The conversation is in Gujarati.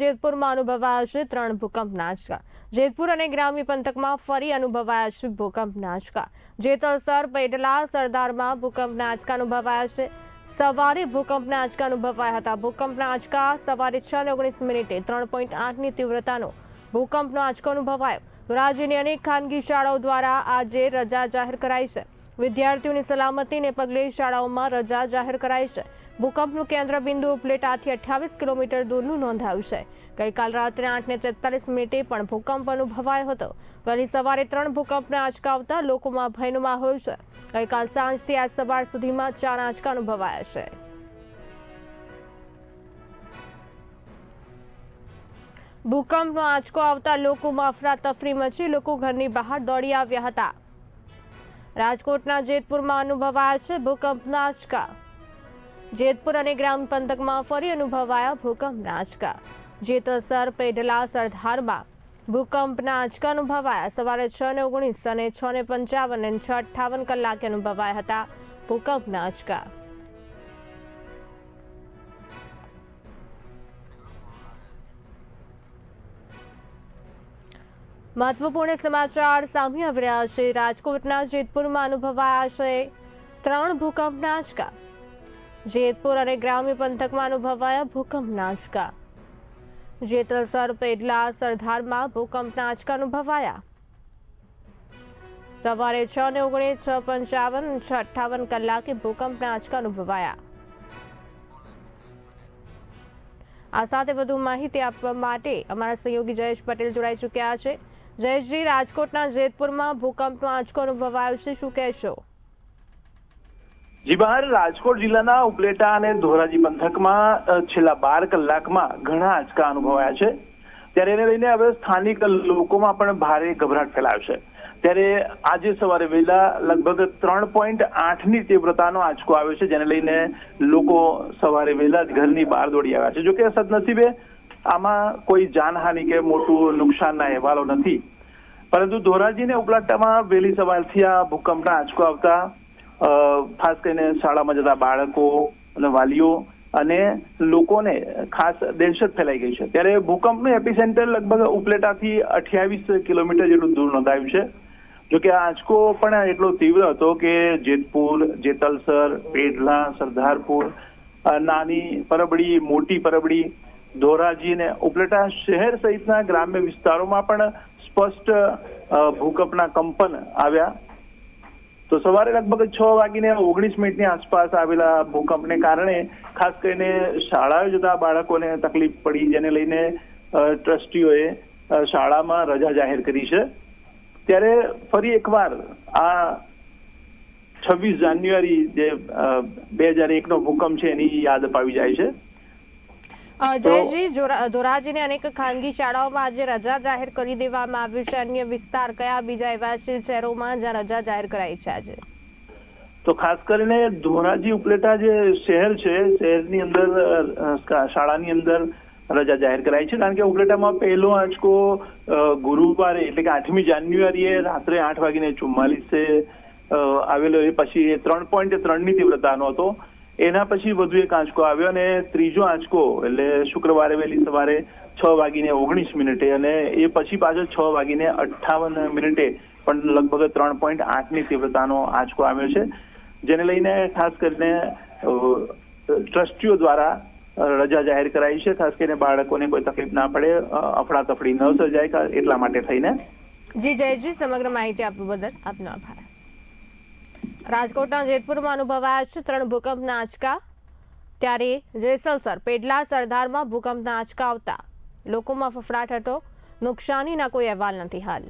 જેતપુરમાં અનુભવાયા છે ત્રણ ભૂકંપના આંચકા જેતપુર અને ગ્રામ્ય પંથકમાં ફરી અનુભવાયા છે ભૂકંપના આંચકા જેતલસર, પેટલા, સરદારમાં ભૂકંપના આંચકા અનુભવાયા છે. સવારે ભૂકંપના આંચકા અનુભવાયા હતા. ભૂકંપના આંચકા સવારે છ ને ઓગણીસ મિનિટે ત્રણ પોઈન્ટ આઠની તીવ્રતાનો ભૂકંપનો આંચકો અનુભવાયો. રાજ્યની અનેક ખાનગી શાળાઓ દ્વારા આજે રજા જાહેર કરાઈ છે. વિદ્યાર્થીઓની સલામતીને પગલે શાળાઓમાં રજા જાહેર કરાઈ છે. ભૂકંપનું કેન્દ્ર બિંદુ ઉપલેટાથી અઠ્યાવીસ કિલોમીટર દૂરનું નોંધાયું છે. ગઈકાલ રાત્રે આઠ ને તેતાલીસ મિનિટે પણ ભૂકંપ અનુભવાયો હતો. વહેલી સવારે ત્રણ ભૂકંપના આંચકા આવતા લોકોમાં ભયનો માહોલ છે. ગઈકાલ સાંજથી આજ સવાર સુધીમાં ચાર આંચકા અનુભવાયા છે. ભૂકંપનો આંચકો આવતા લોકોમાં અફરાતફરી મચી લોકો ઘરની બહાર દોડી આવ્યા હતા. રાજકોટના જેતપુરમાં અનુભવાયા છે ભૂકંપના આંચકા જેતપુર અને ગ્રામ પંથકમાં ફરી અનુભવાયા ભૂકંપના આંચકા જેતલસર પેઢલા, સરધારમાં ભૂકંપના આંચકા અનુભવાયા. સવારે છ ને ઓગણીસ અને છ ને પંચાવન અને છ અઠ્ઠાવન કલાકે અનુભવાયા હતા ભૂકંપના આંચકા મહત્વપૂર્ણ સમાચાર સામે આવી રહ્યા છે. રાજકોટના જેતપુરમાં અનુભવાયા છે ત્રણ ભૂકંપના આંચકા જેતપુર અને ગ્રામ્ય પંથકમાં અનુભવાયા ભૂકંપના આંચકા જેતલસર પેડલા સરદારમાં ભૂકંપના આંચકા અનુભવાયા. સવારે છ ને ઓગણીસ, છ પંચાવન, છ અઠ્ઠાવન કલાકે ભૂકંપના આંચકા અનુભવાયા. આ સાથે વધુ માહિતી આપવા માટે અમારા સહયોગી જયેશ પટેલ જોડાઈ ચૂક્યા છે. જયેશજી રાજકોટના જેતપુરમાં ભૂકંપનો આંચકો અનુભવાયો છે. શું કહેશો? જી બહાર, રાજકોટ જિલ્લાના ઉપલેટા અને ધોરાજી પંથકમાં છેલ્લા બાર કલાકમાં ઘણા આંચકા અનુભવાયા છે. ત્યારે એને લઈને હવે સ્થાનિક લોકોમાં પણ ભારે ગભરાટ ફેલાયો છે. ત્યારે આજે સવારે વહેલા લગભગ ત્રણ પોઈન્ટ આઠની તીવ્રતાનો આંચકો આવ્યો છે, જેને લઈને લોકો સવારે વહેલા જ ઘરની બહાર દોડી આવ્યા છે. જોકે સદનસીબે આમાં કોઈ જાનહાનિ કે મોટું નુકસાનના અહેવાલો નથી. પરંતુ ધોરાજીને ઉપલાટામાં વહેલી સવારથી આ ભૂકંપના આંચકો આવતા ખાસ કરીને શાળામાં જતા બાળકો અને વાલીઓ અને લોકોને ખાસ દહેશત ફેલાઈ ગઈ છે. ત્યારે ભૂકંપનું એપિસેન્ટર લગભગ ઉપલેટાથી અઠ્યાવીસ કિલોમીટર જેટલું દૂર નોંધાયું છે. જોકે આ આંચકો પણ એટલો તીવ્ર હતો કે જેતપુર, જેતલસર, પેઢલા, સરદારપુર નાની પરબડી, મોટી પરબડી, ધોરાજી અને ઉપલેટા શહેર સહિતના ગ્રામ્ય વિસ્તારોમાં પણ સ્પષ્ટ ભૂકંપના કંપન આવ્યા. તો સવારે લગભગ છ વાગીને ઓગણીસ મિનિટની આસપાસ આવેલા ભૂકંપને કારણે ખાસ કરીને શાળાએ જતા બાળકોને તકલીફ પડી, જેને લઈને ટ્રસ્ટીઓએ શાળામાં રજા જાહેર કરી છે. ત્યારે ફરી એકવાર આ છવ્વીસ જાન્યુઆરી જે બે હજાર એકનો ભૂકંપ છે એની યાદ અપાવી જાય છે. અ, ધોરાજીને અનેક ખાનગી શાળાઓમાં આજે રજા જાહેર કરી દેવામાં આવ્યું છે. અન્ય વિસ્તાર કયા? બીજા એવા છે શહેરોમાં જ્યાં રજા જાહેર કરાઈ છે આજે? તો ખાસ કરીને ધોરાજી ઉપલેટા જે શહેર છે શહેરની અંદર શાળાની અંદર રજા જાહેર કરાઈ છે. કારણ કે ઉપલેટામાં પહેલો આંચકો ગુરુવારે એટલે કે આઠમી જાન્યુઆરીએ રાત્રે આઠ વાગીને ચુમ્માલીસે આવેલો એ પછી ત્રણ પોઈન્ટ ત્રણની તીવ્રતાનો હતો. એના પછી વધુ એક આંચકો આવ્યો અને ત્રીજો આંચકો, એટલે શુક્રવારે વહેલી સવારે છ વાગીને ઓગણીસ મિનિટે અને એ પછી પાછો છ વાગીને અઠ્ઠાવન મિનિટે પણ લગભગ ત્રણ પોઈન્ટ આઠની તીવ્રતાનો આંચકો આવ્યો છે. જેને લઈને ખાસ કરીને ટ્રસ્ટીઓ દ્વારા રજા જાહેર કરાઈ છે. ખાસ કરીને બાળકોને કોઈ તકલીફ ના પડે અફડાતફડી ન સર્જાય, એટલા માટે થઈને. જી જયજી સમગ્ર માહિતી આપવા બદલ આપનો આભાર. રાજકોટના જેતપુરમાં અનુભવાયા છે ત્રણ ભૂકંપના આંચકા ત્યારે જેસલસર, પેડલા સરદારમાં ભૂકંપના આંચકા આવતા. લોકોમાં ફફડાટ હતો. નુકસાનીના કોઈ અહેવાલ નથી હાલ.